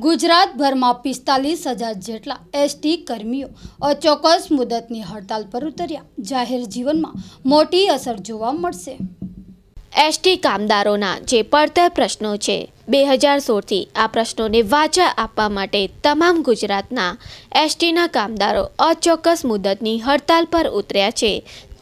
ગુજરાતભરમાં પિસ્તાલીસ હજાર જેટલા એસટી કર્મીઓ અચોક્કસ મુદતની હડતાલ પર ઉતર્યા. જાહેર જીવનમાં મોટી અસર જોવા મળશે. એસટી કામદારોના જે પડતર પ્રશ્નો છે, બે હજાર સોળથી આ પ્રશ્નોને વાચા આપવા માટે તમામ ગુજરાતના એસટીના કામદારો અચોક્કસ મુદતની હડતાલ પર ઉતર્યા છે.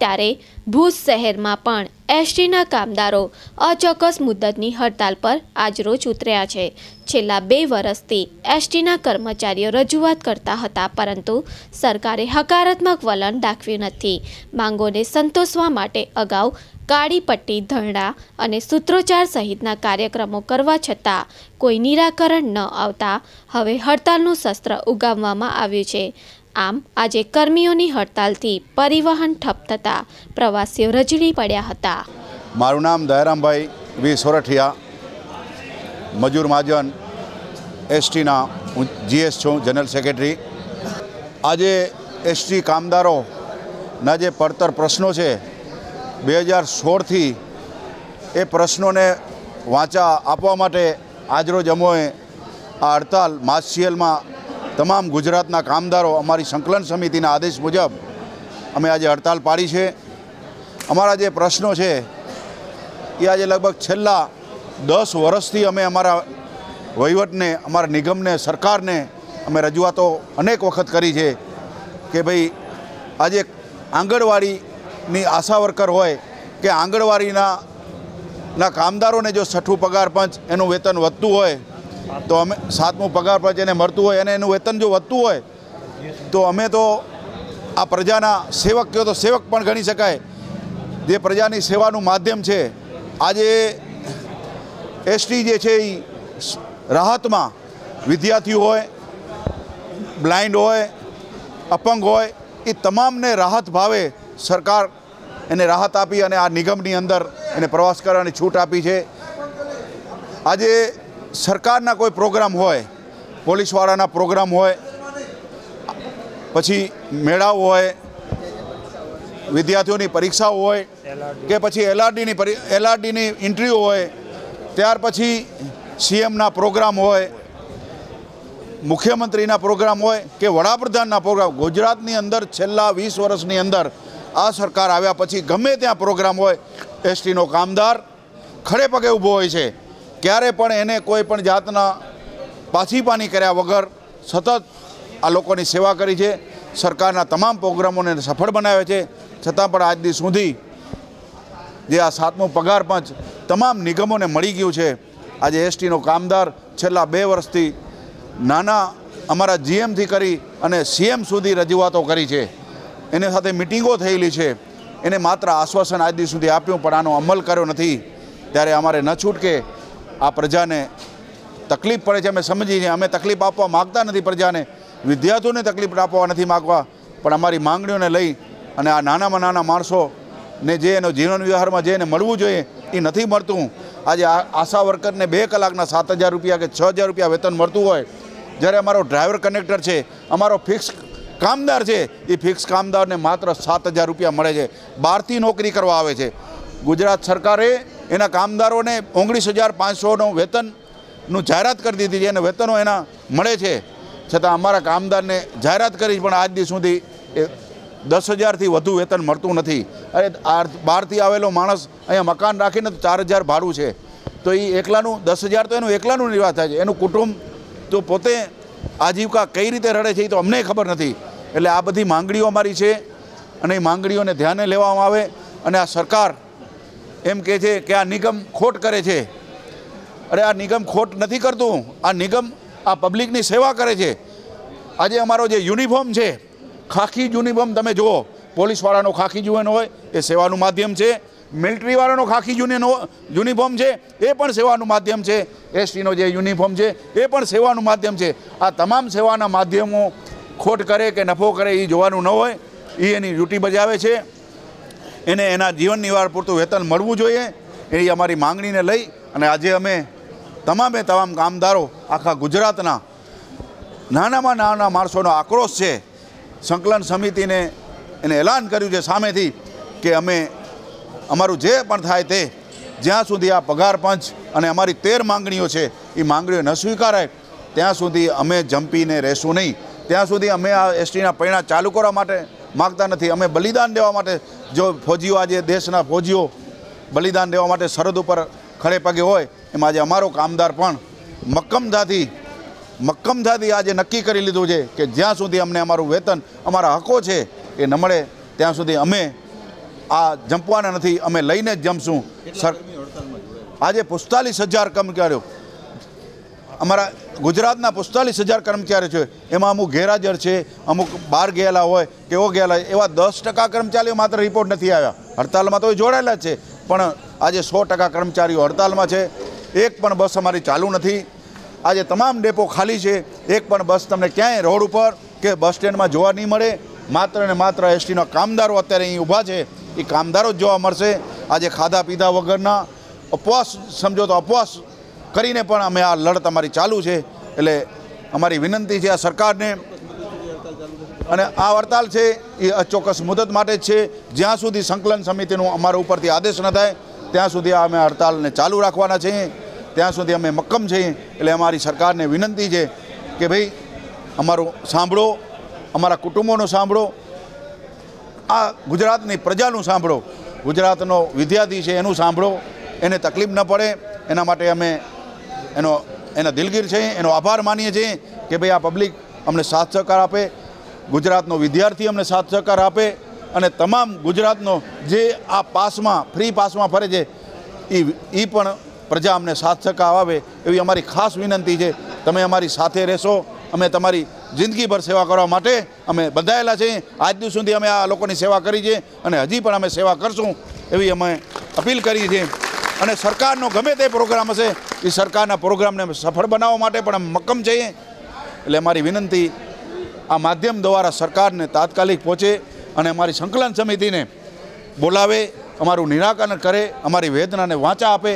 ત્યારે ભુજ શહેરમાં પણ એસટીના કામદારો અચોક્કસ મુદ્દતની હડતાલ પર આજરોજ ઉતર્યા છે. છેલ્લા બે વર્ષથી એસટીના કર્મચારીઓ રજૂઆત કરતા હતા, પરંતુ સરકારે હકારાત્મક વલણ દાખવ્યું નથી. માંગોને સંતોષવા માટે અગાઉ કાળી પટ્ટી, ધરણા અને સૂત્રોચ્ચાર સહિતના કાર્યક્રમો કરવા છતાં કોઈ નિરાકરણ ન આવતા હવે હડતાલનું શસ્ત્ર ઉગામવામાં આવ્યું છે. આમ, આજે કર્મીઓની હડતાલથી પરિવહન ઠપ થતાં પ્રવાસીઓ રજળી પડ્યા હતા. મારું નામ દયારામભાઈ વી. સોરઠિયા. મજૂર મહાજન, એસટીના, હું જીએસ છું, જનરલ સેક્રેટરી. આજે એસટી કામદારોના જે પડતર પ્રશ્નો છે, બે હજાર સોળથી એ પ્રશ્નોને વાંચા આપવા માટે આજરોજ અમોએ આ હડતાલ માસસીએલમાં તમામ ગુજરાતના કામદારો અમારી સંકલન સમિતિના આદેશ મુજબ અમે આજે હડતાલ પાડી છે. અમારા જે પ્રશ્નો છે, એ આજે લગભગ છેલ્લા દસ વર્ષથી અમે અમારા વહીવટને, અમારા નિગમને, સરકારને અમે રજૂઆતો અનેક વખત કરી છે કે ભાઈ આજે આંગણવાડીની આશા વર્કર હોય કે આંગણવાડીના, ના કામદારોને જો છઠ્ઠું પગાર પંચ એનું વેતન વધતું હોય તો અમે સાતમું પગાર પર જેને મળતું હોય અને એનું વેતન જો વધતું હોય, તો અમે તો આ પ્રજાના સેવક કહો તો સેવક પણ ગણી શકાય. જે પ્રજાની સેવાનું માધ્યમ છે, આજે એસટી જે છે એ રાહતમાં વિદ્યાર્થીઓ હોય, બ્લાઇન્ડ હોય, અપંગ હોય એ તમામને રાહત ભાવે સરકાર એને રાહત આપી અને આ નિગમની અંદર એને પ્રવાસ કરવાની છૂટ આપી છે. આજે સરકારના કોઈ પ્રોગ્રામ હોય પોલીસવાળાના પ્રોગ્રામ હોય પછી મેળાઓ હોય વિદ્યાર્થીઓની પરીક્ષાઓ હોય કે પછી એલઆરડીની એલઆરડીની ઇન્ટરવ્યૂ હોય ત્યાર પછી સીએમના પ્રોગ્રામ હોય મુખ્યમંત્રીના પ્રોગ્રામ હોય કે વડાપ્રધાનના પ્રોગ્રામ. ગુજરાતની અંદર છેલ્લા વીસ વર્ષની અંદર આ સરકાર આવ્યા પછી ગમે ત્યાં પ્રોગ્રામ હોય એસટીનો કામદાર ખડે પગે ઊભો હોય છે. ક્યારે પણ એને કોઈ પણ જાતના પાછીપાની કર્યા વગર સતત આ લોકોની સેવા કરી છે. સરકારના તમામ પ્રોગ્રામોને સફળ બનાવે છે. છતાં પણ આજ દી સુધી જે આ સાતમું પગાર પંચ તમામ નિગમોને મળી ગયું છે. આજે એસટીનો કામદાર છેલ્લા બે વર્ષથી નાના અમારા જીએમથી કરી અને સીએમ સુધી રજૂઆતો કરી છે. એની સાથે મિટિંગો થયેલી છે. એને માત્ર આશ્વાસન આજ દી સુધી આપ્યું, પણ આનો અમલ કર્યો નથી. ત્યારે અમારે ન છૂટકે આ પ્રજાને તકલીફ પડે છે, અમે સમજીએ અમે તકલીફ આપવા માગતા નથી પ્રજાને. વિદ્યાર્થીઓને તકલીફ આપવા નથી માગવા. પણ અમારી માંગણીઓને લઈ અને આ નાનામાં નાના માણસોને જે એનો જીવન વ્યવહારમાં જે એને મળવું જોઈએ, એ નથી મળતું. આજે આશા વર્કરને બે કલાકના સાત હજાર રૂપિયા કે છ હજાર રૂપિયા વેતન મળતું હોય. જ્યારે અમારો ડ્રાઈવર કનેક્ટર છે, અમારો ફિક્સ કામદાર છે, એ ફિક્સ કામદારને માત્ર સાત હજાર રૂપિયા મળે છે. બહારથી નોકરી કરવા આવે છે. ગુજરાત સરકારે એના કામદારોને ઓગણીસ હજાર પાંચસોનું વેતનનું જાહેરાત કરી દીધી છે અને વેતનો એના મળે છે. છતાં અમારા કામદારને જાહેરાત કરી પણ આજ દિવસ સુધી એ દસ હજારથી વધુ વેતન મળતું નથી. અરે બહારથી આવેલો માણસ અહીંયા મકાન રાખીને તો ચાર હજાર ભાડું છે. તો એ એકલાનું, દસ હજાર તો એનું એકલાનું નિર્વાહ થાય છે. એનું કુટુંબ તો પોતે આજીવિકા કઈ રીતે રડે છે એ તો અમને ખબર નથી. એટલે આ બધી માંગણીઓ અમારી છે અને એ માંગણીઓને ધ્યાને લેવામાં આવે અને આ સરકાર એમ કહે છે કે આ નિગમ ખોટ કરે છે. અરે આ નિગમ ખોટ નથી કરતું. આ નિગમ આ પબ્લિકની સેવા કરે છે. આજે અમારો જે યુનિફોર્મ છે, ખાખી યુનિફોર્મ તમે જુઓ. પોલીસવાળાનો ખાખી યુનિયન હોય, એ સેવાનું માધ્યમ છે. મિલિટરીવાળાનો ખાખી યુનિયન યુનિફોર્મ છે, એ પણ સેવાનું માધ્યમ છે. એસટીનો જે યુનિફોર્મ છે, એ પણ સેવાનું માધ્યમ છે. આ તમામ સેવાના માધ્યમો ખોટ કરે કે નફો કરે એ જોવાનું ન હોય. એ એની ડ્યુટી બજાવે છે. એને એના જીવન નિવાર પૂરતું વેતન મળવું જોઈએ. એ અમારી માંગણીને લઈ અને આજે અમે તમામે તમામ કામદારો આખા ગુજરાતના નાનામાં નાના માણસોનો આક્રોશ છે. સંકલન સમિતિને એને એલાન કર્યું છે સામેથી કે અમે અમારું જે પણ થાય તે જ્યાં સુધી આ પગાર પંચ અને અમારી તેર માંગણીઓ છે, એ માંગણીઓ ન સ્વીકારાય, ત્યાં સુધી અમે જંપીને રહેશું નહીં. ત્યાં સુધી અમે આ એસટીના પૈણા ચાલુ કરવા માટે માગતા નથી. અમે બલિદાન દેવા માટે જો ફોજીઓ આજે દેશના ફોજીઓ બલિદાન દેવા માટે સરહદ ઉપર ખડે પગે હોય, એમાં આજે અમારો કામદાર પણ મક્કમતાથી મક્કમતાથી આજે નક્કી કરી લીધું છે કે જ્યાં સુધી અમને અમારું વેતન, અમારા હકો છે એ ન મળે, ત્યાં સુધી અમે આ જંપવાના નથી, અમે લઈને જ જમશું. સર આજે પિસ્તાલીસ હજાર કમ કર્યો અમારા ગુજરાતના પિસ્તાલીસ હજાર કર્મચારીઓ છે. એમાં અમુક ગેરહાજર છે, અમુક બહાર ગયેલા હોય, કેવો ગયેલા એવા દસ ટકા કર્મચારીઓ માત્ર રિપોર્ટ નથી આવ્યા. હડતાલમાં તો એ જોડાયેલા છે, પણ આજે સો ટકા કર્મચારીઓ હડતાલમાં છે. એક પણ બસ અમારી ચાલુ નથી. આજે તમામ ડેપો ખાલી છે. એક પણ બસ તમને ક્યાંય રોડ ઉપર કે બસ સ્ટેન્ડમાં જોવા નહીં મળે. માત્ર ને માત્ર એસટીના કામદારો અત્યારે અહીં ઊભા છે. એ કામદારો જ જોવા મળશે. આજે ખાધા પીધા વગરના અપવાસ, સમજો તો ઉપવાસ કરીને પણ અમે આ લડત અમારી ચાલુ છે. એટલે અમારી વિનંતી છે આ સરકારને. અને આ હડતાલ છે એ અચોક્કસ મુદત માટે જ છે. જ્યાં સુધી સંકલન સમિતિનું અમારા ઉપરથી આદેશ ન થાય, ત્યાં સુધી અમે હડતાલને ચાલુ રાખવાના છીએ ત્યાં સુધી અમે મક્કમ છીએ એટલે અમારી સરકારને વિનંતી છે કે ભાઈ, અમારું સાંભળો, અમારા કુટુંબોનું સાંભળો. આ ગુજરાતની પ્રજાનું સાંભળો. ગુજરાતનો વિદ્યાર્થી છે એનું સાંભળો. એને તકલીફ ન પડે. એના માટે અમે એનો, એના દિલગીર છે, એનો આભાર માનીએ છીએ કે ભાઈ આ પબ્લિક અમને સાથ સહકાર આપે, ગુજરાતનો વિદ્યાર્થી અમને સાથ સહકાર આપે અને તમામ ગુજરાતનો જે આ પાસમાં ફ્રી પાસમાં ફરે છે એ એ પણ પ્રજા અમને સાથ સહકાર આવે એવી અમારી ખાસ વિનંતી છે. તમે અમારી સાથે રહેશો, અમે તમારી જિંદગીભર સેવા કરવા માટે અમે બંધાયેલા છીએ. આજ દિવસ સુધી અમે આ લોકોની સેવા કરી છે અને હજી પણ અમે સેવા કરશું એવી અમે અપીલ કરી છે અને સરકારનો ગમે તે પ્રોગ્રામ હશે એ સરકારના પ્રોગ્રામને અમે સફળ બનાવવા માટે પણ અમે મક્કમ જઈએ એટલે અમારી વિનંતી આ માધ્યમ દ્વારા સરકારને તાત્કાલિક પહોંચે અને અમારી સંકલન સમિતિને બોલાવે અમારું નિરાકરણ કરે અમારી વેદનાને વાંચા આપે.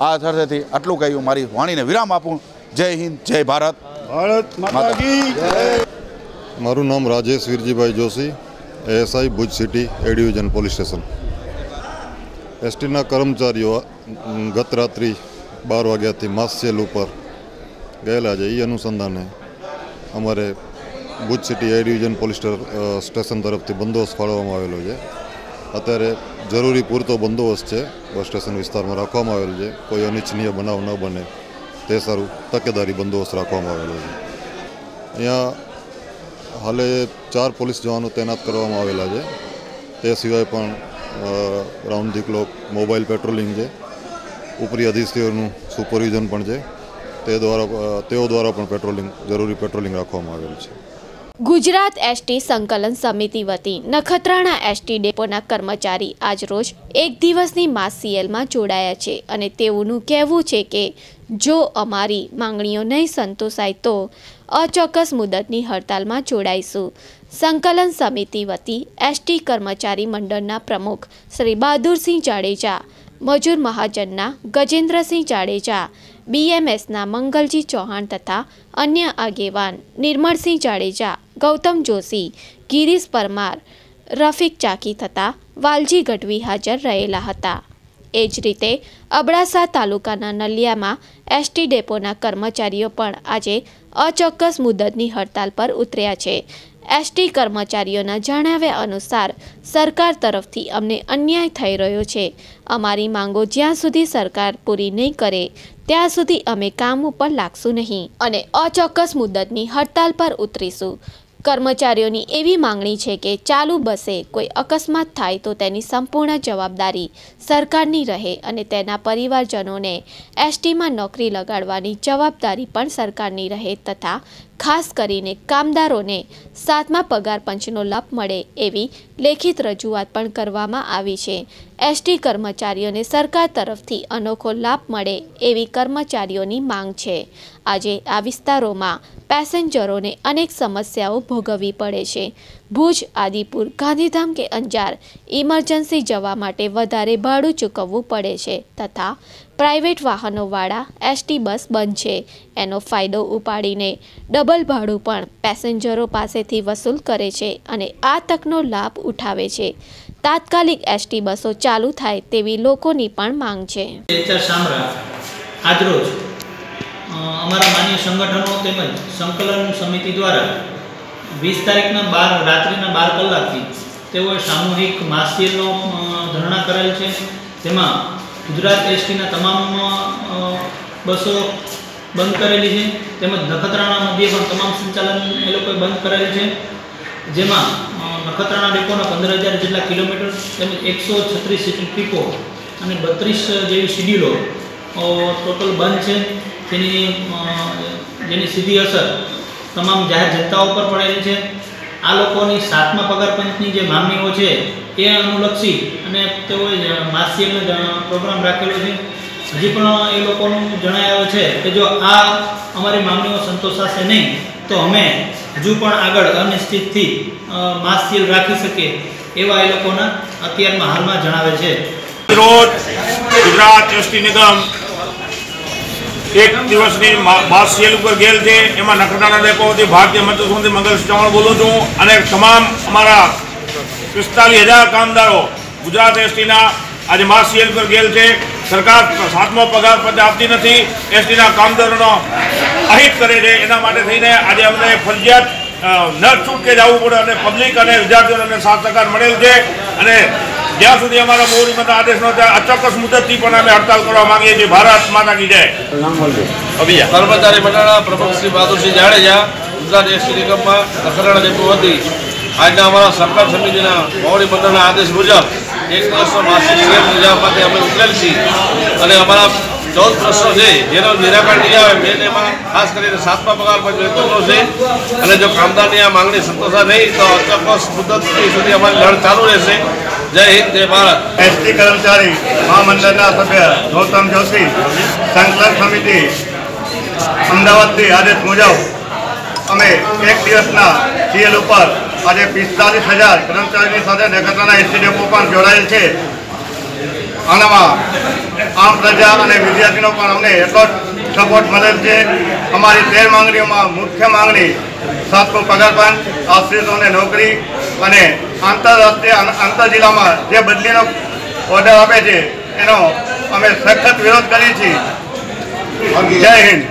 આ સાથેથી આટલું કહ્યું મારી વાણીને વિરામ આપું. જય હિન્દ જય ભારત. ભારત મારું નામ Rajesh Virjibhai Joshi ASI Bhuj city A division police station. એસટીના કર્મચારીઓ ગત રાત્રિ બાર વાગ્યાથી માસસેલ ઉપર ગયેલા છે. એ અનુસંધાને અમારે Bhuj city A division police station તરફથી બંદોબસ્ત ફાળવવામાં આવેલો છે. અત્યારે જરૂરી પૂરતો બંદોબસ્ત છે. બસ સ્ટેશન વિસ્તારમાં રાખવામાં આવેલો છે. કોઈ અનિચ્છનીય બનાવ ન બને તે સારું તકેદારી બંદોબસ્ત રાખવામાં આવેલો છે. અહીંયા હાલે ચાર પોલીસ જવાનો તૈનાત કરવામાં આવેલા છે. તે સિવાય પણ round the clock mobile patrolling છે. ઉપરી અધિશ્રીઓનું સુપરવિઝન પણ છે. તે દ્વારા તેઓ દ્વારા પણ પેટ્રોલિંગ જરૂરી પેટ્રોલિંગ રાખવામાં આવેલ છે. ગુજરાત એસટી સંકલન સમિતિ વતી નખત્રાણા એસટી ડેપોના કર્મચારી આજરોજ એક દિવસની માસ સીએલમાં જોડાયા છે અને તેઓનું કહેવું છે કે જો અમારી માંગણીઓ નહીં સંતોષાય તો અચોક્કસ મુદતની હડતાલમાં જોડાઈશું. સંકલન સમિતિ વતી એસટી કર્મચારી મંડળના પ્રમુખ શ્રી બહાદુરસિંહ જાડેજા, મજૂર મહાજનના ગજેન્દ્રસિંહ જાડેજા બીએમએસના મંગલજી ચૌહાણ તથા અન્ય આગેવાન નિર્મળસિંહ જાડેજા, ગૌતમ જોશી, ગિરીશ પરમાર, રફીક ચાકી તથા વાલજી ગઢવી હાજર રહેલા હતા. એ જ રીતે અબડાસા તાલુકાના નલિયામાં એસટી ડેપોના કર્મચારીઓ પણ આજે અચોક્કસ મુદતની હડતાલ પર ઉતર્યા છે. એસટી કર્મચારીઓના જણાવ્યા અનુસાર સરકાર તરફથી અમને અન્યાય થઈ રહ્યો છે. અમારી માંગો જ્યાં સુધી સરકાર પૂરી નહીં કરે, ત્યાં સુધી અમે કામ ઉપર લાગશું નહીં અને અચોક્કસ મુદતની હડતાલ પર ઉતરીશું. કર્મચારીઓની એવી માંગણી છે કે ચાલુ બસે કોઈ અકસ્માત થાય તો તેની સંપૂર્ણ જવાબદારી સરકારની રહે અને તેના પરિવારજનોને એસટીમાં નોકરી લગાડવાની જવાબદારી પણ સરકારની રહે તથા ખાસ કરીને કામદારોને સાતમા પગાર પંચનો લાભ મળે એવી લેખિત રજૂઆત પણ કરવામાં આવી છે. એસટી કર્મચારીઓને સરકાર તરફથી અનોખો લાભ મળે એવી કર્મચારીઓની માંગ છે. આજે આ વિસ્તારોમાં પેસેન્જરોને અનેક સમસ્યાઓ ભોગવવી પડે છે. ભુજ, આદિપુર, ગાંધીધામ કે અંજાર ઇમરજન્સી જવા માટે વધારે ભાડું ચૂકવવું પડે છે તથા પ્રાઇવેટ વાહનોવાળા એસટી બસ બંધ છે. એનો ફાયદો ઉપાડીને ડબલ ભાડું પણ પેસેન્જરો પાસેથી વસૂલ કરે છે અને આ તકનો લાભ ઉઠાવે છે. તાત્કાલિક એસટી બસો ચાલુ થાય તેવી લોકોની પણ માંગ છે. અમારા માન્ય સંગઠનો તેમજ સંકલન સમિતિ દ્વારા વીસ તારીખના બાર, રાત્રિના બાર કલાકથી તેઓએ સામૂહિક માસિલનો ધરણા કરેલ છે. તેમાં ગુજરાત એસટીના તમામ બસો બંધ કરેલી છે. તેમજ નખત્રાણા મધ્યે પણ તમામ સંચાલન એ લોકોએ બંધ કરેલ છે. જેમાં નખત્રાણા ડેપોના પંદર હજાર જેટલા કિલોમીટર તેમજ એકસો છત્રીસ ટીપો અને બત્રીસ જેવી શિડ્યુલો ટોટલ બંધ છે. તેની જેની સીધી અસર તમામ જાહેર જનતાઓ પર પડેલી છે. આ લોકોની સાતમા પગાર પંચની જે માંગણીઓ છે એ અનુલક્ષી અને તેઓએ માસિકનો પ્રોગ્રામ રાખેલો છે. હજી પણ એ લોકોનું જણાવ્યું છે કે જો આ અમારી માંગણીઓ સંતોષાશે નહીં તો અમે હજુ પણ આગળ અનિશ્ચિતથી અ, રાખી શકીએ એવા એ લોકોના અત્યારમાં હાલમાં જણાવે છે. ગુજરાત ટ્રસ્ટી નિગમ એક દિવસની બાર સેલ ઉપર ગયેલ છે. એમાં નખત્રાણા ડેપોથી ભારતીય સંઘથી મંગલ ચૌહાણ બોલું છું. અને તમામ અમારા પિસ્તાલીસ હજાર કામદારો ગુજરાત એસટીના આજે માસ સેલ પર ગયેલ છે. સરકાર સાતમો પગાર પદ આપતી નથી. એસટીના કામદારોનો અહિત કરે છે. એના માટે થઈને આજે અમને ફરજિયાત ન છૂટકે જવું પડે અને પબ્લિક અને વિદ્યાર્થીઓને સાથ સહકાર મળેલ છે. અને જ્યાં સુધી અમારા મોરી મત આદેશ નો થાય અચોક્કસ મુદતથી પણ અમે હડતાલ કરવા માંગીએ છીએ. ભારત માતા કી જય. કર્મચારી મંડળના પ્રમુખ શ્રી બહાદુરસિંહ જાડેજા ગુજરાત એસટી નિગમમાં નખત્રાણા ડેપો હતી. આજના અમારા સરકાર સમિતિના મોવડી મંડળના આદેશ મુજબ એક દિવસનો માસિક શેર રજા માટે અમે ઉતરેલ છીએ. અને અમારા ચૌદ પ્રશ્નો છે જેનો નિરાકરણ નહીં આવે મેન એમાં ખાસ કરીને સાતમા પગાર પર વેતનનો છે, અને જો કામદારની આ માંગણી સંતોષા નહીં, તો અચોક્કસ મુદત સુધી અમારી લડ ચાલુ રહેશે. જય હિન્દ, જય ભારત. એસટી કર્મચારી મહામંડળના સભ્ય ગૌતમ જોશી સંકલન સમિતિ અમદાવાદથી આદેશ મુજબ અમે એક દિવસના સીએલ ઉપર આજે પિસ્તાલીસ હજાર કર્મચારીની સાથે નગરના એસટી ડેપો પણ જોડાયેલ છે. આનામાં આમ પ્રજા અને વિદ્યાર્થીનો પણ અમને એટલો સપોર્ટ મળેલ છે. અમારી તેર માંગણીઓમાં મુખ્ય માંગણી સાતમો પગારપાન આશ્રિતોને નોકરી અને આંતરરાષ્ટ્રીય આંતર જિલ્લામાં જે બદલીનો ઓર્ડર આપે છે, એનો અમે સખત વિરોધ કરીએ છીએ. જય હિન્દ.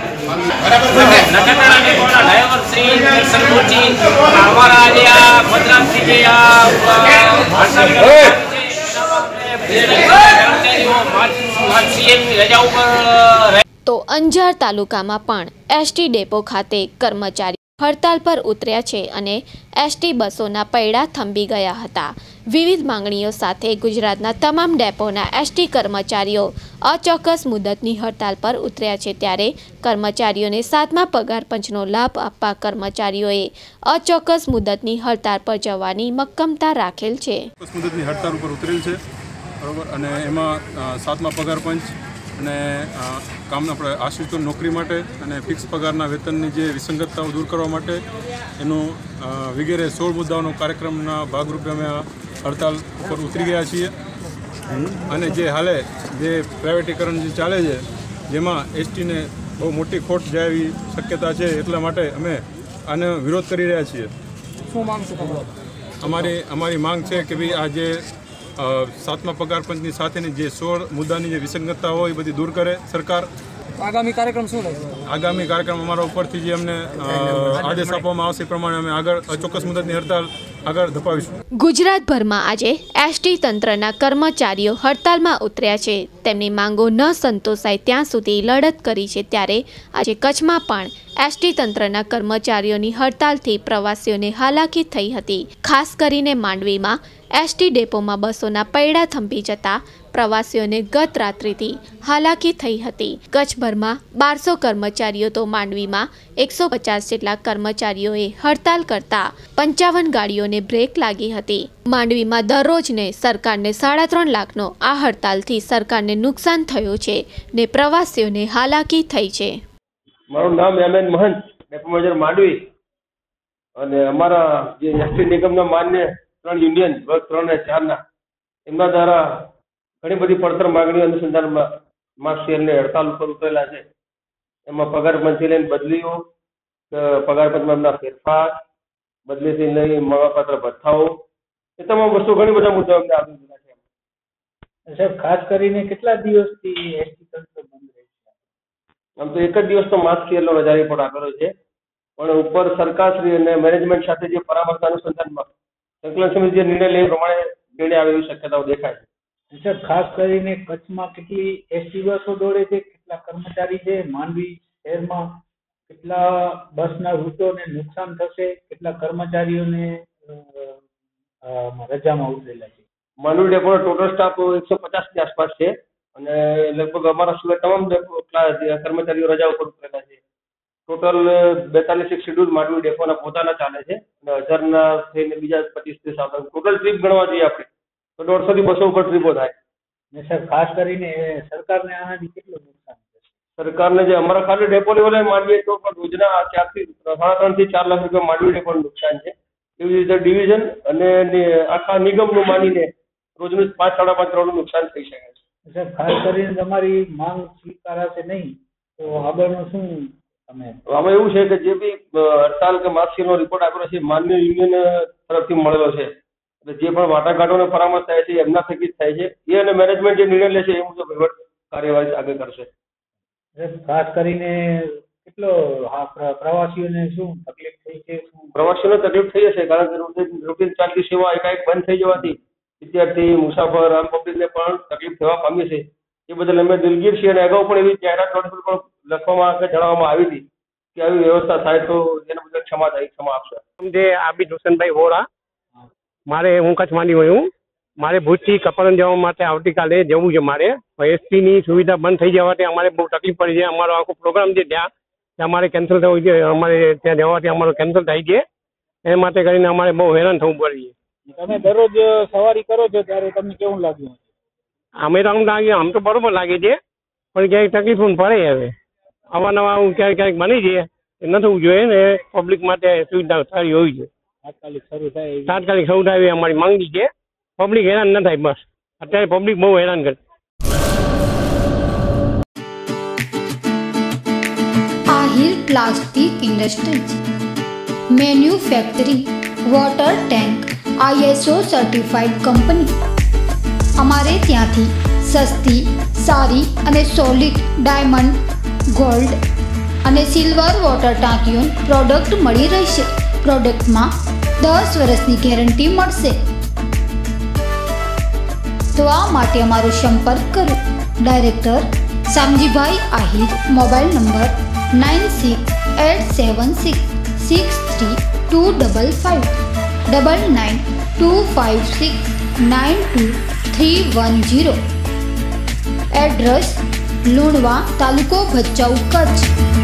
તો અંજાર તાલુકામાં પણ એસટી ડેપો ખાતે કર્મચારી હડતાલ પર ઉતર્યા છે અને એસટી બસોના પૈડા થંભી ગયા હતા. વિવિધ માંગણીઓ સાથે ગુજરાતના તમામ ડેપોના એસટી કર્મચારીઓ અચોક્કસ મુદતની હડતાલ પર ઉતર્યા છે ત્યારે કર્મચારીઓને સાતમા પગાર પંચનો લાભ આપવા કર્મચારીઓએ અચોક્કસ મુદતની હડતાલ પર જવાની મક્કમતા રાખેલ છે. અને એમાં સાતમા પગાર અને કામ આપણે આશ્રિતો નોકરી માટે અને ફિક્સ પગારના વેતનની જે વિસંગતતાઓ દૂર કરવા માટે એનું વગેરે સોળ મુદ્દાઓનો કાર્યક્રમના ભાગરૂપે અમે હડતાલ ઉપર ઉતરી ગયા છીએ. અને જે હાલે જે પ્રાઇવેટીકરણ જે ચાલે છે જેમાં એસટીને બહુ મોટી ખોટ જાય એવી શક્યતા છે એટલા માટે અમે આનો વિરોધ કરી રહ્યા છીએ. શું માંગ છે અમારી અમારી માંગ છે કે ભાઈ આ જે સાતમા પગાર પંચની સાથેની જે સોળ મુદ્દાની જે વિસંગતતા હોય એ બધી દૂર કરે સરકાર. આગામી કાર્યક્રમ શું આગામી કાર્યક્રમ અમારા ઉપરથી જે અમને આદેશ આપવામાં આવશે પ્રમાણે અમે આગળ ચોક્કસ મુદતની હડતાલ આગળ ધપાવીશું. ગુજરાતભરમાં આજે એસટી તંત્રના કર્મચારીઓ હડતાલમાં ઉતર્યા છે. તેમની માંગો ન સંતોષાય ત્યાં સુધી લડત કરી છે ત્યારે આજે કચ્છમાં પણ એસટી તંત્રના કર્મચારીઓની હડતાલથી પ્રવાસીઓને હાલાકી થઈ હતી. ખાસ કરીને માંડવીમાં એસટી ડેપોમાં બસોના પૈડા થંભી જતા પ્રવાસીઓને ગત રાત્રિથી હાલાકી થઈ હતી. કચ્છભરમાં બારસો કર્મચારીઓ તો માંડવીમાં એકસો પચાસ જેટલા કર્મચારીઓએ હડતાલ કરતા પંચાવન ગાડીઓને બ્રેક લાગી હતી. માંડવીમાં દરરોજને સરકારને સાડા ત્રણ લાખનો આ હડતાલથી સરકારને નુકસાન થયું છે ને પ્રવાસીઓને હાલાકી થઈ છે. મારું નામ એમ મહંત, ડેપો માંડવી. અને અમારા જે નિગમના માન્ય ત્રણ યુનિયન વર્ગ ત્રણ અને ચારના એમના દ્વારા ઘણી બધી પડતર માંગણીઓ અનુસંધાનમાં માસ શેરને હડતાલ ઉપર ઉતરેલા છે. એમાં પગાર પંચથી લઈને બદલીઓ પગાર પંચમાં એમના ફેરફાર બદલીથી લઈ મળવાપાત્ર ભથ્થાઓ એ તમામ વસ્તુ ઘણી બધા મુદ્દાઓ અમને આપી દીધા છે. સાહેબ ખાસ કરીને કેટલા દિવસથી એસટી તંત્ર બંધ રહે છે? આમ તો એક જ દિવસનો તો સિયલનો રજા રિપોર્ટ આપેલો છે. પણ ઉપર સરકારશ્રી અને મેનેજમેન્ટ સાથે જે પરામર્શ અનુસંધાનમાં સંકલન સમિતિ જે નિર્ણય લે એ પ્રમાણે નિર્ણય આવે એવી શક્યતાઓ દેખાય છે. સર ખાસ કરીને કચ્છમાં કેટલી એસટી બસો દોડે છે કેટલા કર્મચારી છે માંડવી શહેરમાં કેટલા બસના રૂટોને નુકસાન થશે કેટલા કર્મચારીઓને રજામાં ઉતરેલા છે? માંડવી ડેપોનો ટોટલ સ્ટાફ એકસો પચાસની આસપાસ છે અને લગભગ અમારા સિવાય તમામ કર્મચારીઓ રજા ઉપર ઉતરેલા છે. ટોટલ બેતાલીસ એક શેડ્યુલ માંડવી ડેપોના પોતાના ચાલે છે અને હજારના થઈને બીજા પચીસ ત્રીસ આવતા. ટોટલ ટ્રીપ ગણવા જઈએ આપણે. તો દોઢસો થી બસો ઉપર ટ્રીપો થાય. ને સર ખાસ કરીને સરકારને આનાથી કેટલું નુકસાન સરકારને જે અમારા ખાલી ડેપો લેવલે માંડવી તો પણ રોજના ચારથી સાડા ત્રણથી ચાર લાખ રૂપિયા માંડવી ડેપોનું નુકસાન છે. એવી રીતે ડિવિઝન અને આખા નિગમનું માનીને રોજનું પાંચ સાડા પાંચ કરોડનું નુકસાન થઈ શકે છે. સર ખાસ કરીને તમારી માંગ સ્વીકારાશે નહીં તો આગળનું શું આમાં એવું છે કે જે બી હડતાલ કે માર્કશીટનો રિપોર્ટ આપ્યો છે માન્ય યુનિયન તરફથી મળેલો છે. એટલે જે પણ વાટાઘાટોનો પરામર્શ થાય છે એમના થકી જ થાય છે. એ અને મેનેજમેન્ટ જે નિર્ણય લે છે એ મુજબ વહીવટ કાર્યવાહી આગળ કરશે. ખાસ કરીને કેટલો પ્રવાસીઓને શું તકલીફ થઈ છે શું પ્રવાસીઓને તકલીફ થઈ હશે કારણ કે રૂટીન ચાલતી સેવા એકાએક બંધ થઈ જવાથી વિદ્યાર્થી મુસાફર આમ પબ્લિકને પણ તકલીફ થવા પામી છે. એ બદલ અમે દિલગીર છીએ અને અગાઉ પણ એવી જાહેરાત નોટિસ પણ લખવામાં કે જણાવવામાં આવી હતી કે આવી વ્યવસ્થા થાય તો એના બદલ ક્ષમા થાય ક્ષમા આપશે. જે આબિદ હુસેનભાઈ વોરા મારે હું કચ્છમાંથી હું. મારે ભુજથી કપડન જવા માટે આવતીકાલે જવું છે મારે. એસટીની સુવિધા બંધ થઈ જવાથી અમારે બહુ તકલીફ પડી છે. અમારો આખો પ્રોગ્રામ છે ત્યાં અમારે કેન્સલ થવું છે. અમારે ત્યાં જવાથી અમારો કેન્સલ થાય છે. એ માટે કરીને અમારે બહુ હેરાન થવું પડે છે. તમે દરરોજ સવારી કરો છો ત્યારે તમને કેવું લાગ્યું? અમે તો આમ લાગે આમ તો બરોબર લાગે છે. પણ ક્યાંય તકલીફ પડે હવે. અવાનવા હું ક્યારેક ક્યાંક બની છે એ ન થવું જોઈએ ને પબ્લિક માટે સુવિધા સારી હોવી જોઈએ. તાત્કાલિક શરૂ થાય તાત્કાલિક શરૂ થાય એવી અમારી માંગણી છે. પબ્લિક હેરાન ન થાય બસ. અત્યારે પબ્લિક બહુ હેરાન કરે. Ahir plastic industries. Manufacturing water tank ISO certified company. અમારે ત્યાંથી સસ્તી સારી અને સોલિડ ડાયમંડ ગોલ્ડ અને સિલ્વર વોટર ટાંકીઓ પ્રોડક્ટ મળી રહેશે. પ્રોડક્ટમાં દસ વર્ષની ગેરંટી મળશે. તો આ માટે અમારો સંપર્ક કરો. Director Samjibhai Ahir, mobile number nine six eight seven six six three two double five, double nine two five six nine two three one zero. Address Lunva તાલુકો ભચાઉ કચ્છ.